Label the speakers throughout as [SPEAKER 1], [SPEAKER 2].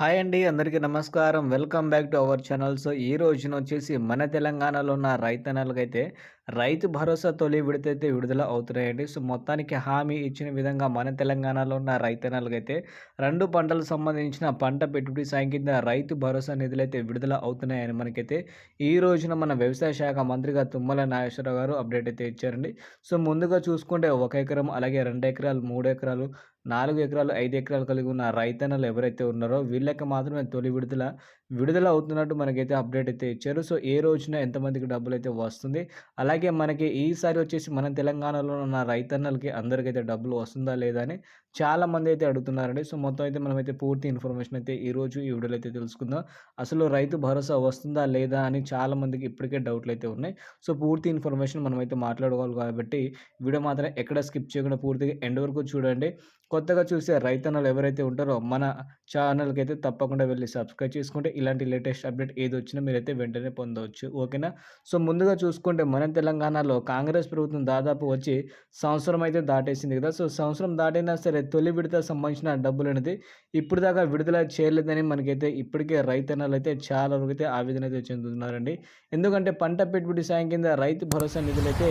[SPEAKER 1] Hi అండి అందరికీ నమస్కారం. Welcome back to our channel. So ఈ రోజున వచ్చేసి మన తెలంగాణలో ఉన్న రైతన్నలకైతే రైతు భరోసా తొలి విడతైతే విడుదల అవుతున్నాయండి. సో మొత్తానికి హామీ ఇచ్చిన విధంగా మన తెలంగాణలో ఉన్న రైతన్నలకైతే రెండు పంటలకు సంబంధించిన పంట పెట్టుబడి సాయం కింద రైతు భరోసా నిధులు అయితే విడుదల అవుతున్నాయని మనకైతే ఈ రోజున మన వ్యవసాయ శాఖ మంత్రిగా తుమ్మల నాగేశ్వరరావు గారు అప్డేట్ అయితే ఇచ్చారండి. సో ముందుగా చూసుకుంటే ఒక ఎకరం అలాగే రెండు ఎకరాలు మూడు ఎకరాలు నాలుగు ఎకరాలు ఐదు ఎకరాలు కలిగి ఉన్న రైతన్నలు ఎవరైతే ఉన్నారో వీళ్ళకి మాత్రమే తొలి విడుదల విడుదల అవుతున్నట్టు మనకైతే అప్డేట్ అయితే ఇచ్చారు. సో ఏ రోజున ఎంతమందికి డబ్బులు అయితే వస్తుంది? అలాగే మనకి ఈసారి వచ్చేసి మన తెలంగాణలో ఉన్న రైతన్నలకి అందరికైతే డబ్బులు వస్తుందా లేదా అని చాలామంది అయితే అడుగుతున్నారండి. సో మొత్తం అయితే మనమైతే పూర్తి ఇన్ఫర్మేషన్ అయితే ఈరోజు ఈ వీడియోలో అయితే తెలుసుకుందాం. అసలు రైతు భరోసా వస్తుందా లేదా అని చాలామందికి ఇప్పటికే డౌట్లు అయితే ఉన్నాయి. సో పూర్తి ఇన్ఫర్మేషన్ మనమైతే మాట్లాడుకోవాలి కాబట్టి వీడియో మాత్రం ఎక్కడ స్కిప్ చేయకుండా పూర్తిగా ఎండ్ వరకు చూడండి. కొత్తగా చూసే రైతన్నలు ఎవరైతే ఉంటారో మన ఛానల్కి అయితే తప్పకుండా వెళ్ళి సబ్స్క్రైబ్ చేసుకుంటే ఇలాంటి లేటెస్ట్ అప్డేట్ ఏది వచ్చినా మీరైతే వెంటనే పొందవచ్చు. ఓకేనా? సో ముందుగా చూసుకుంటే మన తెలంగాణలో కాంగ్రెస్ ప్రభుత్వం దాదాపు వచ్చి సంవత్సరం అయితే దాటేసింది కదా! సో సంవత్సరం దాటైనా సరే తొలి విడత సంబంధించిన డబ్బులు అనేది ఇప్పుడు దాకా విడుదల చేయలేదని మనకైతే ఇప్పటికే రైతన్నలు అయితే చాలా వరకు అయితే ఆవేదన అయితే చెందుతున్నారండి. ఎందుకంటే పంట పెట్టుబడి సాయం కింద రైతు భరోసా నిధులైతే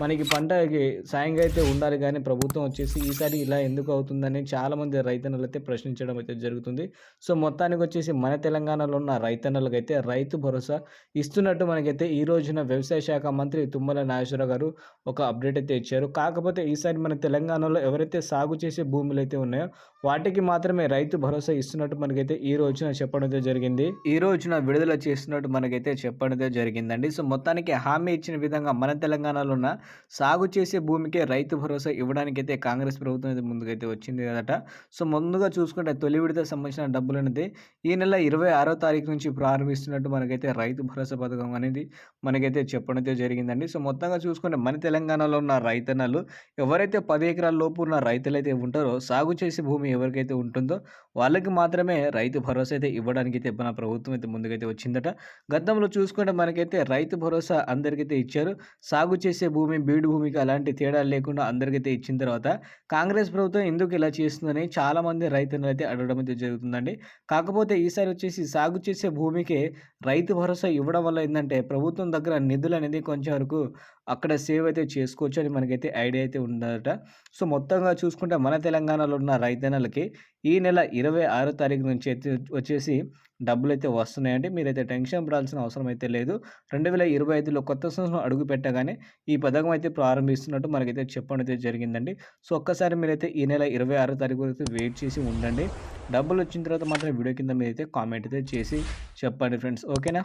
[SPEAKER 1] మనకి పంటకి సాయంగా అయితే ఉండాలి కానీ ప్రభుత్వం వచ్చేసి ఈసారి ఇలా ఎందుకు అవుతుందని చాలామంది రైతన్నలు అయితే ప్రశ్నించడం అయితే జరుగుతుంది. సో మొత్తానికి వచ్చేసి మన తెలంగాణలో ఉన్న రైతన్నలకు అయితే రైతు భరోసా ఇస్తున్నట్టు మనకైతే ఈ రోజున వ్యవసాయ శాఖ మంత్రి తుమ్మల నాగేశ్వరరావు గారు ఒక అప్డేట్ అయితే ఇచ్చారు. కాకపోతే ఈసారి మన తెలంగాణలో ఎవరైతే సాగు చేసే భూములు అయితే ఉన్నాయో వాటికి మాత్రమే రైతు భరోసా ఇస్తున్నట్టు మనకైతే ఈ రోజున చెప్పడం జరిగింది. ఈ రోజున విడుదల చేస్తున్నట్టు మనకైతే చెప్పడం జరిగిందండి. సో మొత్తానికి హామీ ఇచ్చిన విధంగా మన తెలంగాణలో ఉన్న సాగు చేసే భూమికే రైతు భరోసా ఇవ్వడానికైతే కాంగ్రెస్ ప్రభుత్వం అయితే ముందుకైతే వచ్చింది కదట. సో ముందుగా చూసుకుంటే తొలి విడత సంబంధించిన డబ్బులు అనేది ఈ నెల ఇరవై ఆరో తారీఖు నుంచి ప్రారంభిస్తున్నట్టు మనకైతే రైతు భరోసా పథకం అనేది మనకైతే చెప్పడంతో జరిగిందండి. సో మొత్తంగా చూసుకుంటే మన తెలంగాణలో ఉన్న రైతన్నలు ఎవరైతే పది ఎకరాల లోపు ఉన్న రైతులైతే ఉంటారో సాగు చేసే భూమి ఎవరికైతే ఉంటుందో వాళ్ళకి మాత్రమే రైతు భరోసా అయితే ఇవ్వడానికి అయితే మన ప్రభుత్వం అయితే ముందుకైతే వచ్చిందట. గతంలో చూసుకుంటే మనకైతే రైతు భరోసా అందరికైతే ఇచ్చారు. సాగు చేసే భూమి బీడు భూమికి అలాంటి తేడాలు లేకుండా అందరికైతే ఇచ్చిన తర్వాత కాంగ్రెస్ ప్రభుత్వం ఎందుకు ఇలా చేస్తుందని చాలామంది రైతులను అయితే అడగడం అయితే జరుగుతుందండి. కాకపోతే ఈసారి వచ్చేసి సాగు చేసే భూమికే రైతు భరోసా ఇవ్వడం వల్ల ఏంటంటే ప్రభుత్వం దగ్గర నిధులు అనేది కొంచెం వరకు అక్కడ సేవ్ అయితే చేసుకోవచ్చు అని మనకైతే ఐడియా అయితే ఉందట. సో మొత్తంగా చూసుకుంటే మన తెలంగాణలో ఉన్న రైతన్నలకి ఈ నెల ఇరవై ఆరో తారీఖు నుంచి అయితే వచ్చేసి డబ్బులు అయితే వస్తున్నాయండి. మీరైతే టెన్షన్ పడాల్సిన అవసరం అయితే లేదు. రెండు వేల ఇరవై ఐదులో కొత్త సంవత్సరం అడుగు పెట్టగానే ఈ పథకం అయితే ప్రారంభిస్తున్నట్టు మనకైతే చెప్పడం అయితే జరిగిందండి. సో ఒక్కసారి మీరైతే ఈ నెల ఇరవై ఆరో తారీఖు వరకు వెయిట్ చేసి ఉండండి. డబ్బులు వచ్చిన తర్వాత మాత్రం వీడియో కింద మీరైతే కామెంట్ అయితే చేసి చెప్పండి ఫ్రెండ్స్. ఓకేనా?